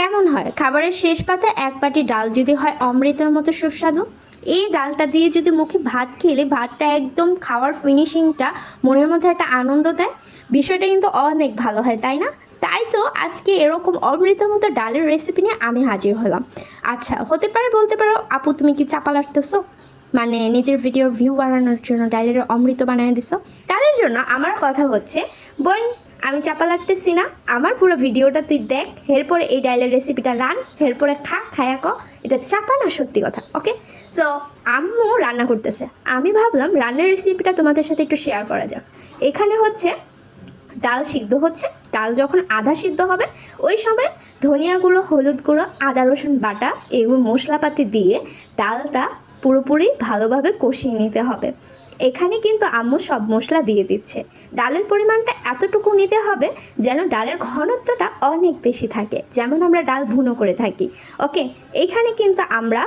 কেমন হয়? খাবারের শেষ পাতে এক বাটি ডাল যদি হয় অমৃতের মতো সুস্বাদু? এই ডালটা দিয়ে যদি মুখে ভাত খেলে ভাতটা একদম খাওয়ার ফিনিশিংটা মনের মধ্যে একটা আনন্দ দেয়? বিষয়টা কিন্তু অনেক ভালো হয়, তাই না? তাই তো আজকে এরকম অমৃত মতো ডালের রেসিপি নিয়ে আমি হাজির হলাম। আচ্ছা হতে পারে, বলতে পারো, আপু তুমি কি চাপা লাগতেছো? মানে নিজের ভিডিওর ভিউ বাড়ানোর জন্য ডালের অমৃত বানিয়ে দিছো? তাদের জন্য আমার কথা হচ্ছে, বোন আমি চাপা লাগতেছি না। আমার পুরো ভিডিওটা তুই দেখ, এরপরে এই ডাইলের রেসিপিটা রান, এরপরে খা, খায়া ক। এটা চাপা না সত্যি কথা ওকে সো আম্মু রান্না করতেছে। আমি ভাবলাম রান্নার রেসিপিটা তোমাদের সাথে একটু শেয়ার করা যাক। এখানে হচ্ছে ডাল সিদ্ধ হচ্ছে। ডাল যখন আধা সিদ্ধ হবে, ওই সময় ধনিয়া গুঁড়ো, হলুদ গুঁড়ো, আদা, রসুন বাটা, এগুলো মশলাপাতি দিয়ে ডালটা পুরোপুরি ভালোভাবে কষিয়ে নিতে হবে। এখানে কিন্তু আম্মু সব মশলা দিয়ে দিচ্ছে। ডালের পরিমাণটা এতটুকু নিতে হবে যেন ডালের ঘনত্বটা অনেক বেশি থাকে। যেমন আমরা ডাল ভুনো করে থাকি। ওকে, এখানে কিন্তু আমরা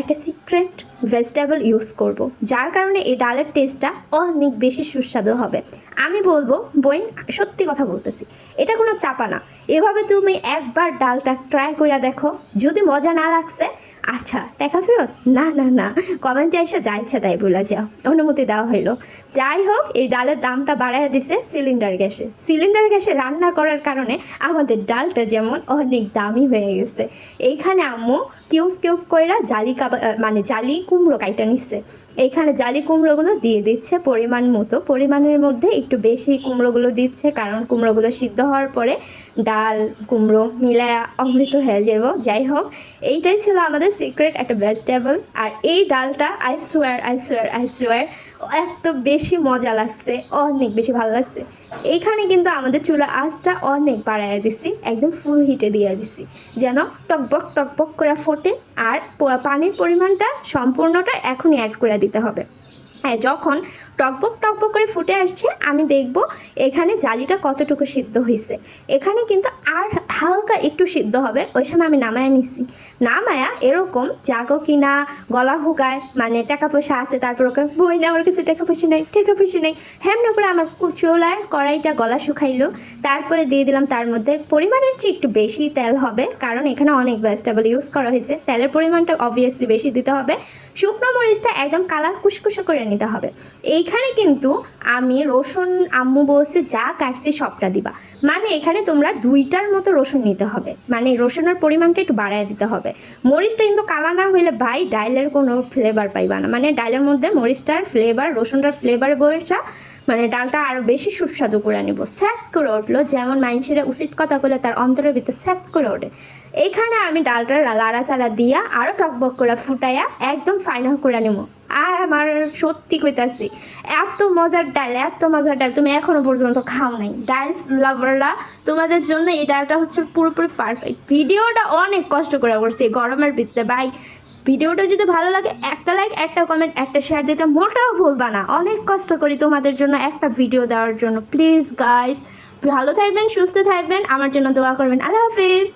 একটা সিক্রেট ভেজিটেবল ইউজ করব। যার কারণে এই ডালের টেস্টটা অনেক বেশি সুস্বাদু হবে। আমি বলব বইন সত্যি কথা বলতেছি, এটা কোনো চাপা না। এভাবে তুমি একবার ডালটা ট্রাই করে দেখো, যদি মজা না লাগছে আচ্ছা টাকা ফেরত? না না না, কমেন্টে এসে যা ইচ্ছা তাই বলে যাও। অনুমতি দেওয়া হইল। যাই হোক, এই ডালের দামটা বাড়ায় দিছে সিলিন্ডার গ্যাসে। সিলিন্ডার গ্যাসে রান্না করার কারণে আমাদের ডালটা যেমন অনেক দামি হয়ে গেছে। এইখানে আম্মু কিউব কিউব কইরা জালি কাবা মানে জালি কুমড়ো কাইটা নিচ্ছে এইখানে জালি কুমড়োগুলো দিয়ে দিচ্ছে পরিমাণ মতো। পরিমাণের মধ্যে একটু বেশি কুমড়োগুলো দিচ্ছে, কারণ কুমড়োগুলো সিদ্ধ হওয়ার পরে ডাল, কুমড়ো মিলায়া অমৃত হয়ে যাব। যাই হোক, এইটাই ছিল আমাদের সিক্রেট একটা ভেজিটেবল আর এই ডালটা I swear I swear I swear এত বেশি মজা লাগছে, অনেক বেশি ভালো লাগছে। এইখানে কিন্তু আমাদের চুলা আঁচটা অনেক বাড়াইয়া দিছি, একদম ফুল হিটে দিয়ে দিছি, যেন টকবক টকবক করে ফোটে। আর পানির পরিমাণটা সম্পূর্ণটা এখনই অ্যাড করে দিতে হবে। হ্যাঁ যখন টকবক টকবক করে ফুটে আসছে, আমি দেখব এখানে জালিটা কতটুকু সিদ্ধ হয়েছে এখানে কিন্তু আর হালকা একটু সিদ্ধ হবে, ওই সময় আমি নামায়া নিছি। নামায়া এরকম জাগো কিনা, গলা হুকায় মানে টাকা পয়সা আছে, তারপর ওকে, বই না, আমার কাছে টাকা পয়সা নেই, টাকা পয়সা নেই। হেমনা করে আমার চুলার কড়াইটা গলা শুকাইলো। তারপরে দিয়ে দিলাম তার মধ্যে পরিমাণের চেয়ে একটু বেশি তেল হবে, কারণ এখানে অনেক ভেজিটেবল ইউজ করা হয়েছে। তেলের পরিমাণটা অবভিয়াসলি বেশি দিতে হবে। শুকনো মরিচটা একদম কালা কুসকুসো করে নিতে হবে। এইখানে কিন্তু আমি রসুন, আম্মু বলছে, যা কাটছি সবটা দিবা। মানে এখানে তোমরা দুইটার মতো রসুন নিতে হবে। মানে রসুনের পরিমাণটা একটু বাড়ায় দিতে হবে। মরিচটা কিন্তু কালা না হইলে ভাই ডাইলের কোনো ফ্লেভার পাইবা না। মানে ডাইলের মধ্যে মরিচটার ফ্লেভার রসুনটার ফ্লেভার বইটা মানে ডালটা আরও বেশি সুস্বাদু করে নিব স্যাক করে উঠল, যেমন মাইনসেরা উচিত কথা বলে তার অন্তরের ভিতরে স্যাক করে ওঠে। এইখানে আমি ডালটা লাড়া চাড়া দিয়া আরও টকবক করে ফুটাইয়া একদম ফাইনাল করে নিব আমার সত্যি কইতাছি, এত মজার ডাল, এত মজার ডাল তুমি এখনও পর্যন্ত খাও নাই। ডাল লাভাররা তোমাদের জন্য এই ডালটা হচ্ছে পুরোপুরি পারফেক্ট ভিডিওটা অনেক কষ্ট করে করছি গরমের ভিতরে। ভাই, ভিডিওটা যদি ভালো লাগে, একটা লাইক একটা কমেন্ট একটা শেয়ার দিতে মোটেও ভুলবা না। অনেক কষ্ট করি তোমাদের জন্য একটা ভিডিও দেওয়ার জন্য। প্লিজ গাইস ভালো থাকবেন, সুস্থ থাকবেন, আমার জন্য দোয়া করবেন। আল্লাহ হাফিজ।